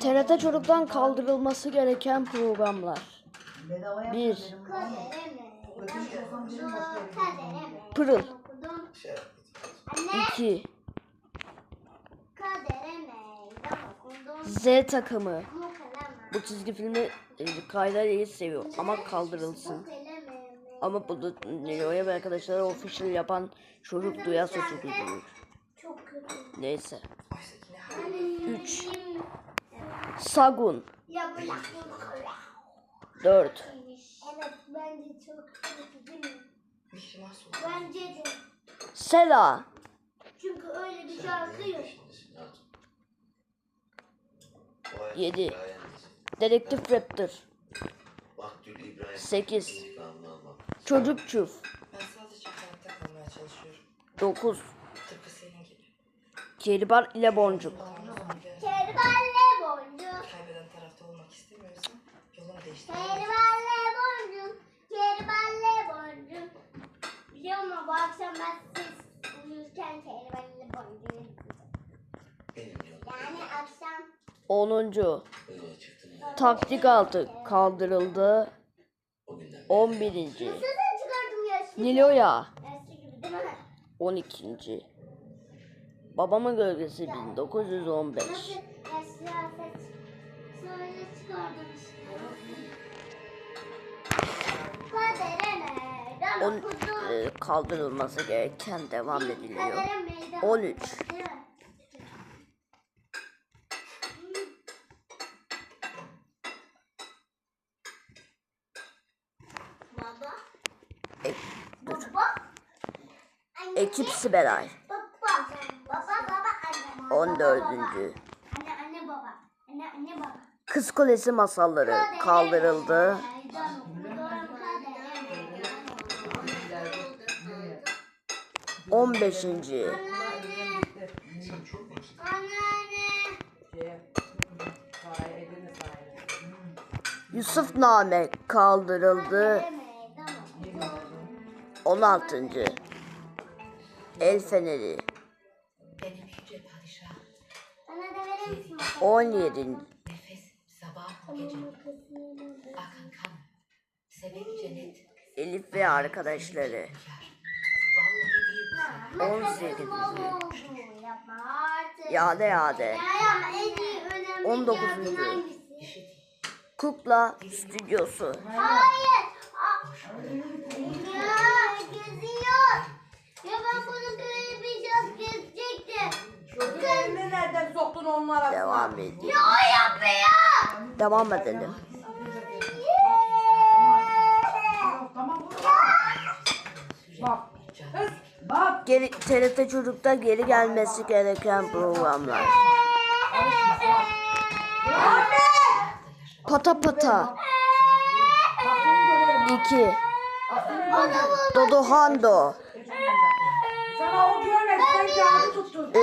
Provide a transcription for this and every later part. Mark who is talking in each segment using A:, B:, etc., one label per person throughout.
A: TRT Çocuk'tan kaldırılması gereken programlar.
B: Bedava
A: Bir.
B: yapıyorum.
A: Pırıl.
C: Şey yap.
A: 2.
D: Kadere meydan okudum.
A: Z takımı.
D: Bu.
A: Bu çizgi filmi e, Kayda iyi seviyor ama kaldırılsın.
D: Bu.
A: Ama bunu Nilo'ya ve arkadaşlara official yapan çocuk duyarsa çok üzülür.
D: Çok kötü.
A: Neyse.
C: Oysa ki ne
A: 3. Sagun.
D: Ya bırak.
A: 4.
D: Evet bence çok kötü değil mi? Bence de.
A: Sela.
D: Çünkü öyle bir şarkı yok.
A: Yedi. Dedektif Raptor.
E: Maktül İbrahim.
A: 8.
E: İntikamını almak.
A: Çocuk Çuf.
C: Ben sadece hayatta kalmaya çalışıyorum.
A: 9.
C: Tıpkı senin gibi.
A: Kelibar ile Boncuk.
D: Boncuk.
C: Kaybeden tarafta olmak istemiyorsan yolunu değiştir.
D: Kervalle boncuk. Kervalle boncuk. Biliyor musun bu akşam ben siz uyurken boncuk izleyeceğim.
E: Benim yolum.
D: Yani akşam
A: 10.
E: Yola çıktım.
A: Taktik altı kaldırıldı.
E: O günden
A: 11.
D: Nasıl çıkardım yaşlı?
A: Niloya.
D: Yaşlı gibi değil mi?
A: 12. Babamın gölgesi 1915.
D: Nasıl yaşlı afet? Söyle çıkardım işte. Kadere meydan
A: 10
D: okudum.
A: e, kaldırılması gereken devam ediliyor.
D: Kadere meydan
A: 13.
D: okudum, değil mi? Baba.
A: E, dur.
D: Baba.
A: Ekip Siberay.
D: Baba. Baba baba anne. Baba,
A: 14.
D: baba. Anne anne baba. Anne anne baba.
A: Kız Kulesi masalları kaldırıldı.
D: Meydan okudum, kadere meydan okudum.
A: 15.
D: Anneanne.
E: Sen çok mu acıktın?
D: Anneanne.
A: Yusuf Name kaldırıldı.
D: Okudum.
A: 16. El Feneri. 17.
C: Nefes sabah gece? Akan kan. Sebebi cennet.
A: Elif ve arkadaşları.
C: Yar. Vallahi değil bu sen.
A: 18.
D: Yapma artık.
A: Yade Yade.
D: Ya ya en iyi önemli
A: 19.
D: yardım hangisi?
C: İşit.
A: Kukla Stüdyosu.
D: Hayır. Ya geziyor. Ya ben bunu böyle
B: Gözlerine nereden soktun onun arasına?
A: Devam ediyor.
D: Ya o yapıyor.
A: Devam edelim.
B: Bak. Kız. Bak.
A: Geri, TRT Çocuk'ta geri gelmesi gereken programlar. Pata Pata.
B: Bak seni döverim.
A: 2. Dodo Hando.
B: Sana o görmedi. Sen kağıdı tuttun.
A: 3.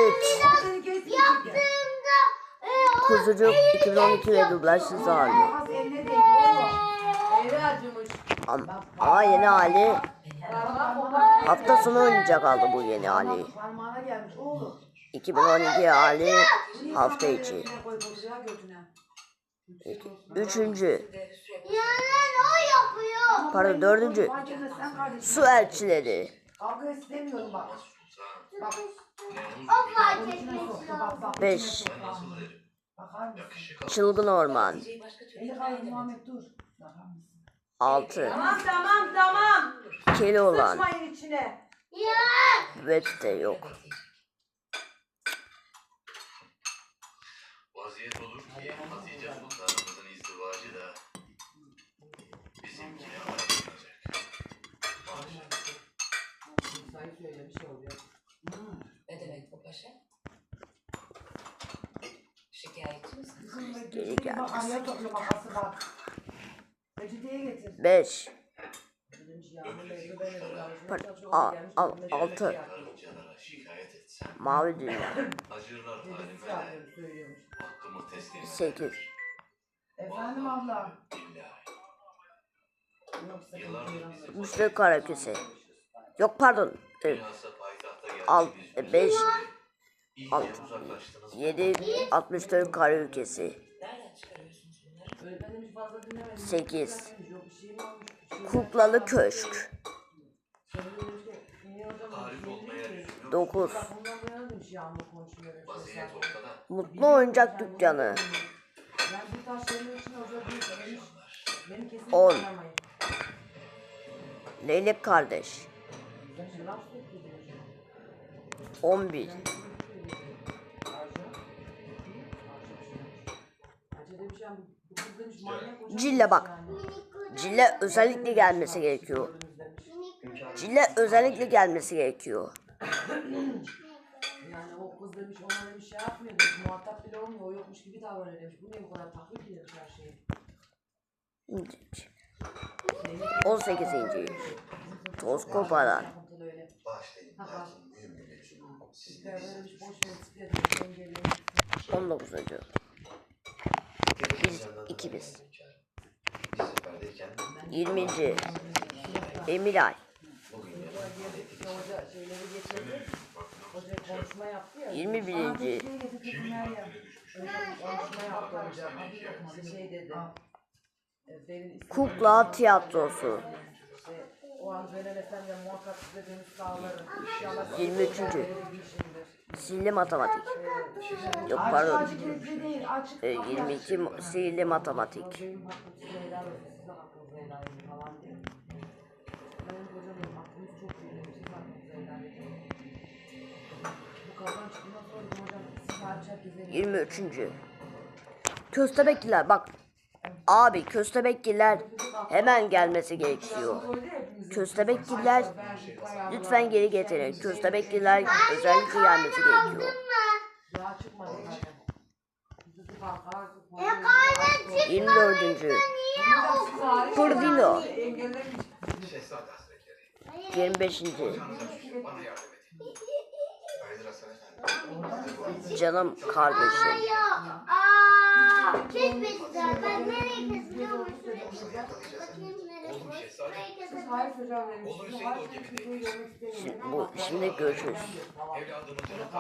B: Seni kesmeyecek.
D: Yaptığımda e,
A: Kuzucuk 2012 ve dublajsız hali.
B: Az eline değdi oğlum. Evi acımış.
A: Am- Ama yeni hali hafta sonu oynayacak aldı bu yeni hali.
B: Parmağına gelmiş oğlum.
A: 2012 hali hafta içi. Üçüncü.
D: yalan o yapıyor.
A: Pardon dördüncü. Su elçileri.
B: Kavga istemiyorum bak. Bak.
D: O fark
B: Onun içine
D: etmesi
B: soktu bak
D: lazım.
B: bak.
A: Beş.
B: içine soktu.
E: Nasıl derim?
B: Bakar mısın?
E: Yakışık
A: Çılgın Orman.
B: Muhammed dur. Bakar mısın?
A: 6.
B: Tamam tamam tamam.
A: Keloğlan.
B: Sıçmayın içine.
D: Ya.
A: Web'de yok.
E: Vaziyet olur ki Hatice Sultanımızın izdivacı da bizimkine ayrılacak.
B: Sayı söyle bir şey oluyor.
C: Ne demek bu paşa? Şikayetçi misin?
A: Geri
B: Bak
A: gelmez.
B: araya topla makası bak. Reçeteye getir.
A: 5.
B: Birinci yağmur mevzu böyle bir yarışmaya
A: Pardon,
B: çalışıyor,
A: a-
B: gelmiş,
A: al-
B: önüne
A: altı.
B: şöyle şey yapıyor.
E: Karıncalara şikayet etsem
A: Mavi Dünya.
E: acırlar
B: Dedesi
E: halime de
B: yapıyor, söylüyormuş.
E: hakkımı teslim
A: Sekiz.
B: Efendim abla.
A: Müslü Karaküse. Yok pardon.
E: Bilhassa payitahta
A: Al,
E: geldiğimiz
A: e, beş.
E: İyice
A: Alt.
E: uzaklaştınız.
A: 7 64 kare ülkesi.
C: Nereden çıkarıyorsunuz bunları?
B: Öğretmenim hiç fazla dinlemedim.
A: Sekiz.
B: Yok bir şey şey
A: Kuklalı köşk.
B: Sonra demiş ki, "Niye hocam
E: Tarif
B: bir şey
E: olmaya
B: değil ki?"
E: düşünüyor.
A: 9
B: Bak bundan bu yana demiş. Yağmur Ben laf soktu demiş.
A: 11 Cille bak. Cille özellikle gelmesi gerekiyor. Cille özellikle gelmesi gerekiyor.
B: Yani o kız demiş ona demiş şey yapmıyor demiş muhatap bile olmuyor o yokmuş gibi davranıyor demiş. Bu niye bu kadar taklit ki demiş her şeyi.
A: 18. Toz koparan.
B: Bisiklet engelleyin.
A: 19. Biz ikimiz.
E: Bir seferdeyken
A: 20. Emiray.
E: bugün
B: Hoca geldi işte hoca şeyleri getirdi. Hoca konuşma yaptı ya.
A: 21.
B: Aa, keşke getirsinler ya. Öyle konuşma yaptı hoca. İşte şey dedi. e, benim istediğim-
A: Kukla tiyatrosu.
B: O an söylemesem de muhakkak size dönüş sağlarım. İnşallah
A: 23.
B: bilmişimdir.
A: Sihirli matematik. Yok pardon. Ee, 22 mo- sihirli matematik.
B: Edin.
A: 23. Köstebekliler bak. Abi köstebekliler hemen gelmesi gerekiyor. Köstebekliler lütfen geri getirin. Köstebekliler özellikle gelmesi gerekiyor.
D: E kardeşim
A: 24. Fırdino.
B: Engellemiş.
E: Şehzade Hazretleri.
A: 25.
E: Bana yardım edin. Hayırdır Hasan Efendi?
A: Canım kardeşim.
D: Aa, kesmediler. Ben nereye kesiliyormuş? Bakayım Buraya
B: Siz
D: keselim.
B: hayır hocam demiş.
E: Olur
B: Siz
E: Hüseyin,
B: hayır
E: o gemide.
B: kimseyi görmek istemiyorum.
A: Bu şimdi görüşürüz.
E: Evladımın canı